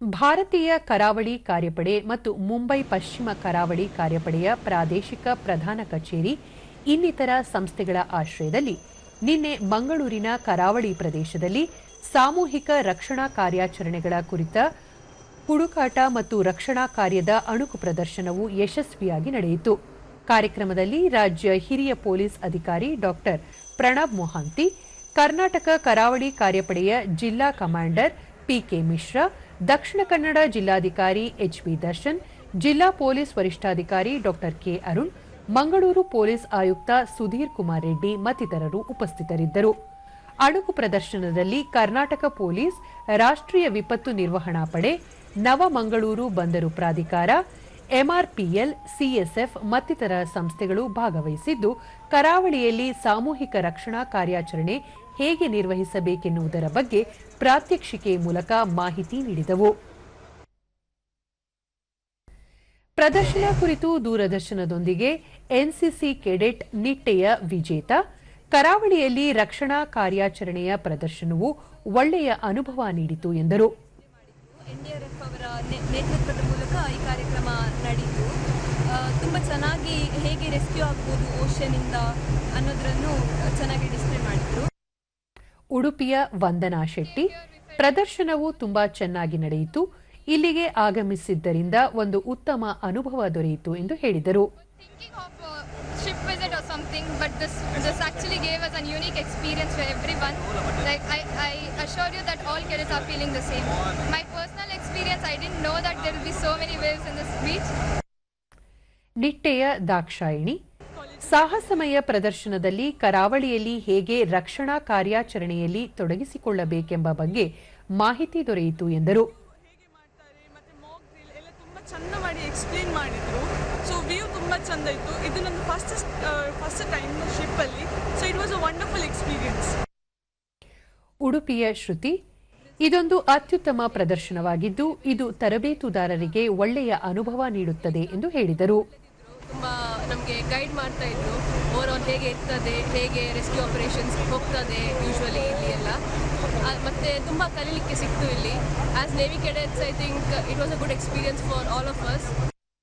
ಭಾರತೀಯ ಕರಾವಳಿ ಕಾರ್ಯಪಡೆ ಮತ್ತು ಮುಂಬೈ ಪಶ್ಚಿಮ ಕರಾವಳಿ ಕಾರ್ಯಪಡೆಯ ಪ್ರಾದೇಶಿಕ ಪ್ರಧಾನ ಕಚೇರಿ, ಇನ್ನಿತರ ಸಂಸ್ಥೆಗಳ ಆಶ್ರಯದಲ್ಲಿ ನಿನ್ನೆ ಮಂಗಳೂರಿನ ಕರಾವಳಿ ಪ್ರದೇಶದಲ್ಲಿ ಸಾಮೂಹಿಕ ರಕ್ಷಣಾ ಕಾರ್ಯಾಚರಣೆಗಳ ಕುರಿತ ಹುಡುಕಾಟ ಮತ್ತು ರಕ್ಷಣಾ ಕಾರ್ಯದ ಅಣುಕು ಪ್ರದರ್ಶನವು ಯಶಸ್ವಿಯಾಗಿ ನಡೆಯಿತು. ಕಾರ್ಯಕ್ರಮದಲ್ಲಿ ರಾಜ್ಯ ಹಿರಿಯ ಪೊಲೀಸ್ ಅಧಿಕಾರಿ ಡಾಕ್ಟರ್ ಪ್ರಣಬ್ ಮೊಹಾಂತಿ, ಕರ್ನಾಟಕ ಕರಾವಳಿ ಕಾರ್ಯಪಡೆಯ ಜಿಲ್ಲಾ ಕಮಾಂಡರ್ ಪಿಕೆ ಮಿಶ್ರಾ ದಕ್ಷಿಣ ಕನ್ನಡ ಜಿಲ್ಲಾಧಿಕಾರಿ ಎಚ್ಬಿ ದರ್ಶನ್, ಜಿಲ್ಲಾ ಪೊಲೀಸ್ ವರಿಷ್ಠಾಧಿಕಾರಿ doctor K Arun, Mangaluru police ಆಯುಕ್ತ ಸುಧೀರ್ ಕುಮಾರ್ ರೆಡ್ಡಿ ಮತ್ತಿತರರು ಉಪಸ್ಥಿತರಿದ್ದರು. ಅಣುಕು ಪ್ರದರ್ಶನದಲ್ಲಿ ಕರ್ನಾಟಕ ಪೊಲೀಸ್, ರಾಷ್ಟ್ರೀಯ ವಿಪತ್ತು ನಿರ್ವಹಣಾ ಪಡೆ, ನವಮಂಗಳೂರು ಬಂದರು ಪ್ರಾಧಿಕಾರ, ಎಂಆರ್ಪಿಎಲ್, ಸಿಎಸ್ಎಫ್ ಮತ್ತಿತರ ಸಂಸ್ಥೆಗಳು ಭಾಗವಹಿಸಿದ್ದು, ಕರಾವಳಿಯಲ್ಲಿ ಸಾಮೂಹಿಕ ರಕ್ಷಣಾ ಕಾರ್ಯಾಚರಣೆ ಹೇಗೆ ನಿರ್ವಹಿಸಬೇಕೆನ್ನುವುದರ ಬಗ್ಗೆ ಪ್ರಾತ್ಯಕ್ಷಿಕೆ ಮೂಲಕ ಮಾಹಿತಿ ನೀಡಿದವು. ಪ್ರದರ್ಶನ ಕುರಿತು ದೂರದರ್ಶನದೊಂದಿಗೆ ಎನ್ಸಿಸಿ ಕೆಡೆಟ್ ನಿಟ್ಟೆಯ ವಿಜೇತ, ಕರಾವಳಿಯಲ್ಲಿ ರಕ್ಷಣಾ ಕಾರ್ಯಾಚರಣೆಯ ಪ್ರದರ್ಶನವು ಒಳ್ಳೆಯ ಅನುಭವ ನೀಡಿತು ಎಂದರು. ಎನ್ಡಿಆರ್ಎಫ್ ಅವರ ನೇತೃತ್ವದ ಮೂಲಕ ಈ ಕಾರ್ಯಕ್ರಮ ನಡೆಯಿತು. ತುಂಬ ಚೆನ್ನಾಗಿ ಹೇಗೆ ರೆಸ್ಕ್ಯೂ ಆಗ್ಬೋದು ಇಂದ ಅನ್ನೋದನ್ನು ಚೆನ್ನಾಗಿ ಡಿಸ್ಪ್ಲೇ ಮಾಡಿದ್ರು. ಉಡುಪಿಯ ವಂದನಾ ಶೆಟ್ಟಿ. ಪ್ರದರ್ಶನವೂ ತುಂಬಾ ಚೆನ್ನಾಗಿ ನಡೆಯಿತು. ಇಲ್ಲಿಗೆ ಆಗಮಿಸಿದ್ದರಿಂದ ಒಂದು ಉತ್ತಮ ಅನುಭವ ದೊರೆಯಿತು ಎಂದು ಹೇಳಿದರು. ನಿಟ್ಟೆಯ ದಾಕ್ಷಾಯಿಣಿ ಸಾಹಸಮಯ ಪ್ರದರ್ಶನದಲ್ಲಿ ಕರಾವಳಿಯಲ್ಲಿ ಹೇಗೆ ರಕ್ಷಣಾ ಕಾರ್ಯಾಚರಣೆಯಲ್ಲಿ ತೊಡಗಿಸಿಕೊಳ್ಳಬೇಕೆಂಬ ಬಗ್ಗೆ ಮಾಹಿತಿ ದೊರೆಯಿತು ಎಂದರು. ಚಂದ ಮಾಡಿ ಎಕ್ಸ್ಪ್ಲೇನ್ ಮಾಡಿದ್ರು. ಸೊ ವ್ಯೂ ತುಂಬ ಚಂದ ಇತ್ತು. ಇದು ನನ್ನ first first time ಶಿಪ್ಪಲ್ಲಿ so it was a wonderful experience ಉಡುಪಿಯ ಶ್ರುತಿ ಇದೊಂದು ಅತ್ಯುತ್ತಮ ಪ್ರದರ್ಶನವಾಗಿದ್ದು ಇದು ತರಬೇತುದಾರರಿಗೆ ಒಳ್ಳೆಯ ಅನುಭವ ನೀಡುತ್ತದೆ ಎಂದು ಹೇಳಿದರು. ತುಂಬ ನಮಗೆ ಗೈಡ್ ಮಾಡ್ತಾ ಇದ್ರು. ಓವರ್ ಆಲ್ ಹೇಗೆ ಇರ್ತದೆ, ಹೇಗೆ ರೆಸ್ಕ್ಯೂ ಆಪರೇಷನ್ಸ್ ಹೋಗ್ತದೆ ಯೂಶ್ವಲಿ ಇಲ್ಲಿ ಎಲ್ಲ. ಮತ್ತೆ ತುಂಬ ಕಲೀಲಿಕ್ಕೆ ಸಿಕ್ತು ಇಲ್ಲಿ. As navy cadets I think it was a good experience for all of us